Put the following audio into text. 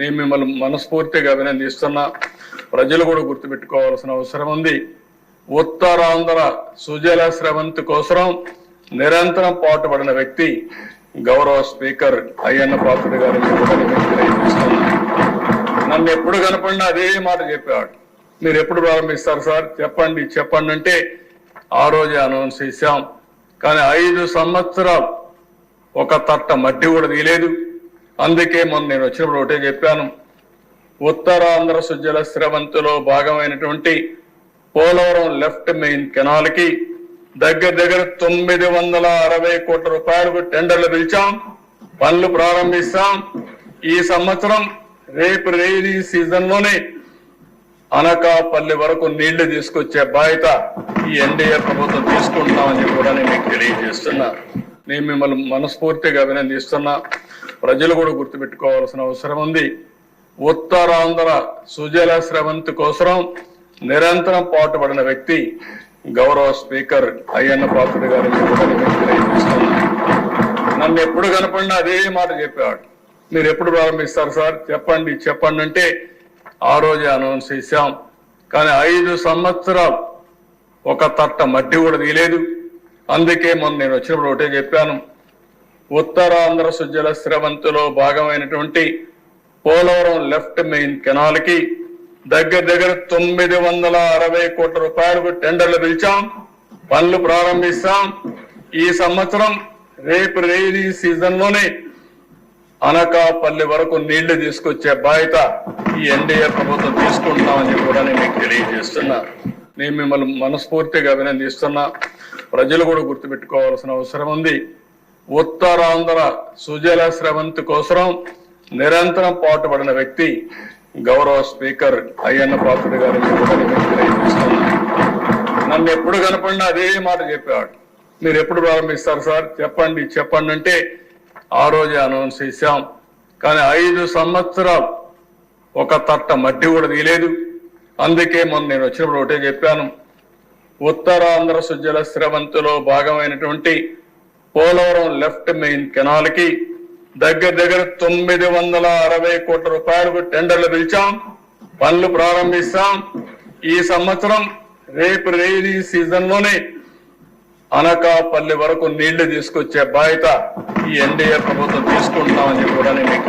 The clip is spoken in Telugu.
నేను మిమ్మల్ని మనస్ఫూర్తిగా అభినందిస్తున్నా ప్రజలు కూడా గుర్తుపెట్టుకోవాల్సిన అవసరం ఉంది. ఉత్తరాంధ్ర సుజల స్రవంతి కోసం నిరంతరం పాటుపడిన వ్యక్తి గౌరవ స్పీకర్ అయ్యన్న పాత్రుడు గారు నన్ను ఎప్పుడు కనపడినా అదే మాట చెప్పేవాడు. మీరు ఎప్పుడు ప్రారంభిస్తారు సార్? చెప్పండి చెప్పండి అంటే ఆ రోజే అనౌన్స్ చేశాం. కానీ ఐదు సంవత్సరాలు ఒక తట్ట మట్టి కూడా తీయలేదు. అందుకే మొన్న నేను వచ్చినప్పుడు ఒకటే చెప్పాను. ఉత్తరాంధ్ర సుజల స్రవంతిలో భాగమైనటువంటి పోలవరం లెఫ్ట్ మెయిన్ కెనాల్కి దగ్గర దగ్గర తొమ్మిది వందల అరవై కోట్ల రూపాయలకు టెండర్లు పిలిచాం. పనులు ప్రారంభిస్తాం. ఈ సంవత్సరం రేపు రైనీ సీజన్లోనే అనకాపల్లి వరకు నీళ్ళు తీసుకొచ్చే బాధ్యత ఈ ఎన్డీఏ ప్రభుత్వం తీసుకుంటామని కూడా నేను మీకు తెలియజేస్తున్నా. నేను మిమ్మల్ని మనస్ఫూర్తిగా అభినందిస్తున్నా. ప్రజలు కూడా గుర్తుపెట్టుకోవాల్సిన అవసరం ఉంది. ఉత్తరాంధ్ర సుజల శ్రవంతి కోసం నిరంతరం పాటుపడిన వ్యక్తి గౌరవ స్పీకర్ అయ్యన్న పాత్రుడు గారు నన్ను ఎప్పుడు కనపడినా అదే మాట చెప్పేవాడు. మీరు ఎప్పుడు ప్రారంభిస్తారు సార్? చెప్పండి చెప్పండి అంటే ఆ రోజే అనౌన్స్ చేశాం. కానీ ఐదు సంవత్సరాలు ఒక తట్ట మట్టి కూడా తీయలేదు. అందుకే మొన్న నేను వచ్చినప్పుడు ఒకటే చెప్పాను. ఉత్తరాంధ్ర సుజల స్రవంతిలో భాగమైనటువంటి పోలవరం లెఫ్ట్ మెయిన్ కెనాల్కి దగ్గర దగ్గర తొమ్మిది వందల అరవై కోట్ల రూపాయలకు టెండర్లు పిలిచాం. పనులు ప్రారంభిస్తాం. ఈ సంవత్సరం రేపు రైనీ సీజన్లోనే అనకాపల్లి వరకు నీళ్ళు తీసుకొచ్చే బాధ్యత ఈ ఎన్డీఏ ప్రభుత్వం తీసుకుంటామని కూడా నేను మీకు తెలియజేస్తున్నా. నేను మిమ్మల్ని మనస్ఫూర్తిగా అభినందిస్తున్నా. ప్రజలు కూడా గుర్తుపెట్టుకోవాల్సిన అవసరం ఉంది. ఉత్తరాంధ్ర సుజల స్రవంతి కోసం నిరంతరం పాటుపడిన వ్యక్తి గౌరవ స్పీకర్ అయ్యన్న పాత్రుడు గారు నన్ను ఎప్పుడు కనపడినా అదే మాట చెప్పేవాడు. మీరు ఎప్పుడు ప్రారంభిస్తారు సార్? చెప్పండి చెప్పండి అంటే ఆ రోజే అనౌన్స్ చేశాం. కానీ ఐదు సంవత్సరాలు ఒక తట్ట మట్టి కూడా తీయలేదు. అందుకే మొన్న నేను వచ్చినప్పుడు ఒకటే చెప్పాను. ఉత్తరాంధ్ర సుజల స్రవంతిలో భాగమైనటువంటి పోలవరం లెఫ్ట్ మెయిన్ కెనాల్కి దగ్గర దగ్గర తొమ్మిది వందల అరవై కోట్ల రూపాయలకు టెండర్లు పిలిచాం. పనులు ప్రారంభిస్తాం. ఈ సంవత్సరం రేపు రైనీ సీజన్లోనే అనకాపల్లి వరకు నీళ్ళు తీసుకొచ్చే బాధ్యత ఈ ఎన్డీఏ ప్రభుత్వం తీసుకుంటామని కూడా నేను మీకు